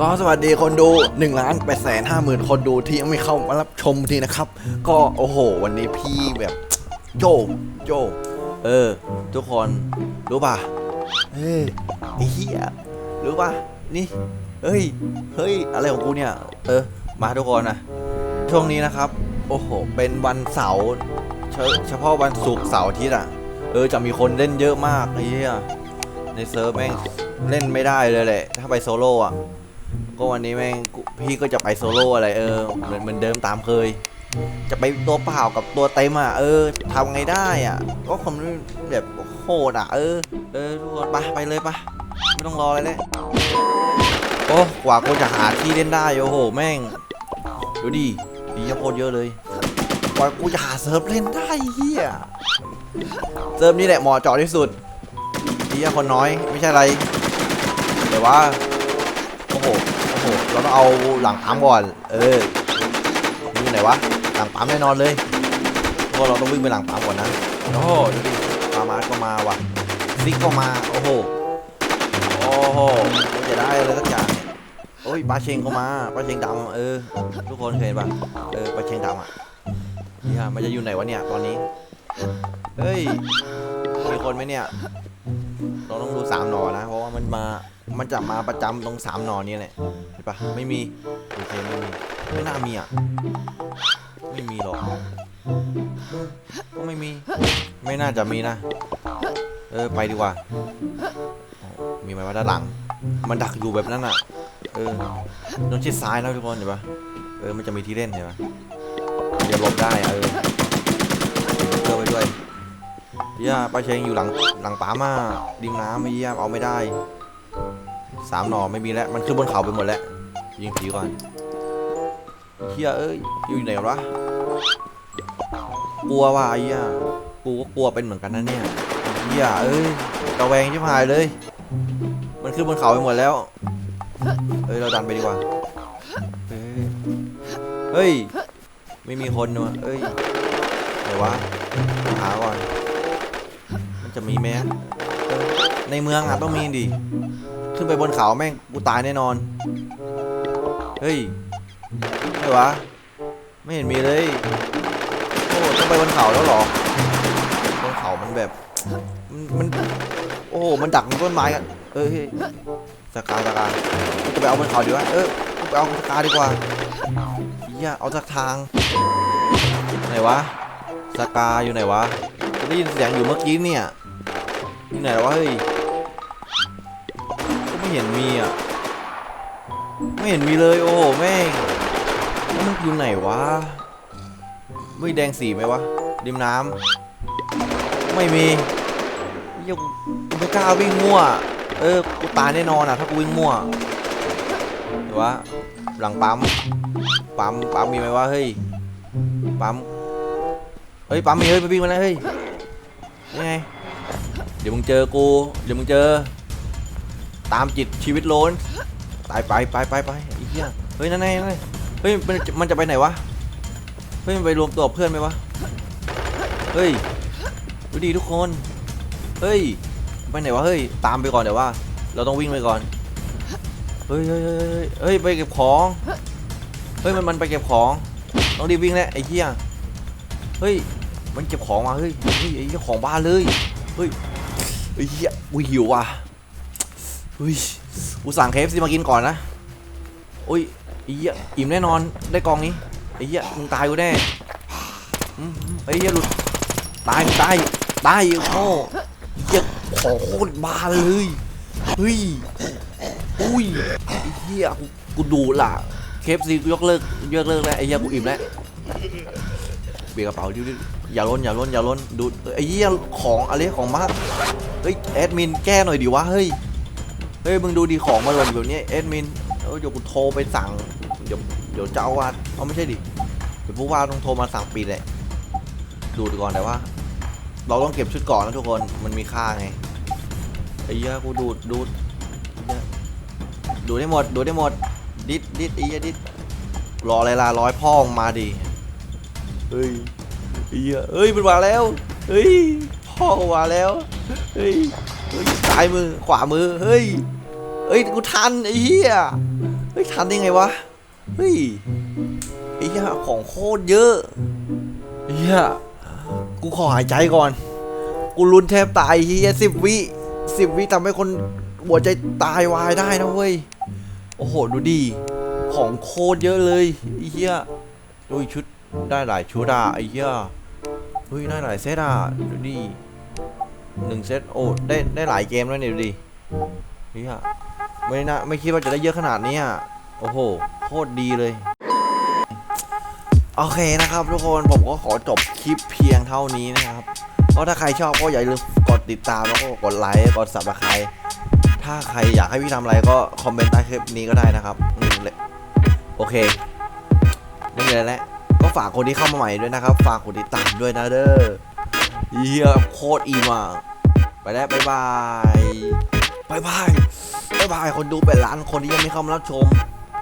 ก็สวัสดีคนดู1ล้าน8แสนห้าหมื่นคนดูที่ยังไม่เข้ามารับชมทีนะครับ ก็โอ้โห วันนี้พี่แบบโจโจเออ ทุกคนรู้ป่ะเฮ้ยไอ้เหี้ยรู้ป่ะนี่เฮ้ยเฮ้ยอะไรของกูเนี่ย เออ มาทุกคนนะช่วงนี้นะครับ โอ้โห เป็นวันเสาร์เฉเฉพาะวันศุกร์เสาร์อาทิตย์อะ เออจะมีคนเล่นเยอะมากไอ้เหี้ยในเซิร์ฟแม่ง เล่นไม่ได้เลยแหละ ถ้าไปโซโล่อะก็วันนี้แม่งพี่ก็จะไปโซโล่อะไรเออเหมือนเหมือนเดิมตามเคย จะไปตัวเปล่ากับตัวเต็มอะเออทำไงได้อะ ก็คนแบบโหดอะ เออ เออทุกคนไปไปเลยปะไม่ต้องรออะไรเลยโอ้กว่ากูจะหาที่เล่นได้โอ้โหแม่งดูดิดีโคตรเยอะเลยกว่ากูจะหาเซิร์ฟเล่นได้เฮียเซิร์ฟนี่แหละเหมาะเจาะที่สุดเฮียคนน้อยไม่ใช่อะไร แต่ว่าโอ้โหโอ้โหเราต้องเอาหลังปั๊มก่อน เออนี่อยู่ไหนวะหลังปั๊มแน่นอนเลยเพราะเราต้องวิ่งไปหลังปั๊มก่อนนะโอ้โหดูดิมามาก็มาว่ะซิกก็มาโอ้โหโอ้โหมันจะได้อะไรสักอย่างเนี่ยโอ้ยปลาเชงก็มาปลาเชงดำเออ ทุกคนเคยเห็นปะเออปลาเชงดำอะเนี่ยมันจะอยู่ไหนวะเนี่ยตอนนี้เฮ้ยมีคนไหมเนี่ย เราต้องดูสามหนอนะ เพราะว่ามันมา มันจะมาประจำตรงสามหนอนนี่แหละเห็นปะไม่มีโอเคไม่มีไม่น่ามีอะไม่มีหรอกก็ไม่มี ไม่น่าจะมีนะ เออไปดีกว่า มีไหมว่าด้านหลัง มันดักอยู่แบบนั้นอะ เออต้องชิดซ้ายนะทุกคนเห็นปะเออมันจะมีที่เล่นเห็นปะมันจะหลบได้อะเออเจอไปด้วยเยี่ยป้าเชงอยู่หลังหลังป๋ามาดิมน้ำไม่เยี่ยมเอาไม่ได้ สามหน่อไม่มีแล้ว มันขึ้นบนเขาไปหมดแล้ว ยิงผีก่อนเฮียเอ้ย อยู่ไหนกันวะ กลัวว่ะไอ้เหี้ยกูก็กลัวเป็นเหมือนกันนะเนี่ยเฮียเอ้ยกระแวงชิบหายเลย มันขึ้นบนเขาไปหมดแล้ว เอ้ย เราดันไปดีกว่า เฮ้ย ไม่มีคนเนอะเอ้ยไหนวะ หาก่อน มันจะมีไหมในเมืองอะต้องมีดิ ขึ้นไปบนเขาแม่งกูตายแน่นอน เฮ้ยไม่วะ ไม่เห็นมีเลย โอ้ต้องไปบนเขาแล้วหรอบนเขามันแบบ มันมันโอ้โหมันดักต้นไม้กัน เอ้ยเฮ้ยสกาสกาจะไปเอาบนเขาดีวะเออไปเอาสกาดีกว่าเฮียเอาสักทาง ไหนวะสกาอยู่ไหนวะได้ยินเสียงอยู่เมื่อกี้เนี่ยอยู่ไหนวะเฮ้ย ไม่เห็นมีอะ ไม่เห็นมีเลยโอ้โหแม่งแล้วมันอยู่ไหนวะไม่แดงสีไหมวะริมน้ำไม่มียกกูไม่กล้าวิ่งมั่ว เออกูตายแน่นอนอะถ้ากูวิ่งมั่วหรือว่าหลังปั๊มปั๊มปั๊มมีไหมวะเฮ้ยปั๊มเฮ้ยปั๊มมีเฮ้ยไปวิ่งมาแล้วเฮ้ยยังไงเดี๋ยวมึงเจอกูเดี๋ยวมึงเจอ ตามจิตชีวิตโลนตายไปไปไปไปไอ้เหี้ยเฮ้ยนั่นไงนั่นไงเฮ้ยมันมันจะไปไหนวะเฮ้ยมันไปรวมตัวกับเพื่อนไหมวะเฮ้ยดูดีทุกคนเฮ้ยไปไหนวะเฮ้ยตามไปก่อนเดี๋ยวว่า เราต้องวิ่งไปก่อนเฮ้ยเฮ้ยเฮ้ยไปเก็บของเฮ้ยมันมันไปเก็บของต้องรีบวิ่งแหล้วไอ้เหี้ยเฮ้ยมันเก็บของมาเฮ้ยเฮ้ยไอ้เจ้าของบ้านเลยเฮ้ยไอ้เหี้ยกูหิวว่ะ เฮ้ยกูสั่งเคฟซีมากินก่อนนะโอ้ยไอ้เหี้ยอิ่มแน่นอนได้กองนี้ไอ้เหี้ยมึงตายกูแน่ไอ้เหี้ยหลุดตายตายตายโง่เหี้ยขอโคตรบาเลยเฮ้ยอุ้ยไอ้เหี้ยกูกูดูล่ะเคฟซีกูยกเลิกยกเลิกแล้วไอ้เหี้ยกูอิ่มแล้วเบียกระเป๋าดิวดิอย่าล้นอย่าล้นอย่าล้นดูไอ้เหี้ยของอะไรของบ้าเฮ้ยแอดมินแก้หน่อยดิวะเฮ้ย เฮ้ยมึงดูดีของมาหล่นแบบนี้แอดมินเออเดี๋ยวกูโทรไปสั่งเดี๋ยวเดี๋ยวเจ้าอาวาดเอาไม่ใช่ดิเดี๋ยวผู้ว่าต้องโทรมาสั่งปีแหละดูดก่อนแต่ว่า เราต้องเก็บชุดก่อนนะทุกคนมันมีค่าไงไอ้เหี้ยกูดูดดูดดูได้หมดดูได้หมดดิดดิดไอ้เหี้ยดิดรออะไรล่ะร้อยพ่อมึงมาดิเฮ้ยไอ้เฮียเฮ้ยมันมาแล้วเฮ้ยพ่อมาแล้วเฮ้ยเฮ้ยซ้ายมือขวามือเฮ้ย เอ้ยกูทันไอ้เหี้ยเฮ้ยทันได้ไงวะเฮ้ยไอ้เหี้ยของโคตรเยอะไอ้เหี้ยกูขอหายใจก่อน กูลุ้นแทบตายเหี้ยสิบวิสิบวิทำให้คนหัวใจตายวายได้นะเว้ยโอ้โหดูดิของโคตรเยอะเลยไอ้เหี้ยดูชุดได้หลายชุดอะไอ้เหี้ยเฮ้ยได้หลายเซตอะดูดิหนึ่งเซตโอ้ได้ได้หลายเกมแล้วเนี่ยดูดิ เฮียไม่น่าไม่คิดว่าจะได้เยอะขนาดนี้อะโอ้โหโคตรดีเลย โอเคนะครับทุกคนผมก็ขอจบคลิปเพียงเท่านี้นะครับก็ถ้าใครชอบก็อย่าลืมกดติดตามแล้วก็กดไลค์กดสับสไครถ้าใครอยากให้พี่ทำอะไรก็คอมเมนต์ใต้คลิปนี้ก็ได้นะครับโอเคไม่มีอะไรแล้วก็ฝากคนที่เข้ามาใหม่ด้วยนะครับ ฝากกดติดตามด้วยนะเด้อเฮียโคตรอีมากไปแล้วบ๊ายบาย บายบายบายบายคนดูเป็นล้านคนที่ยังไม่เข้ามารับชม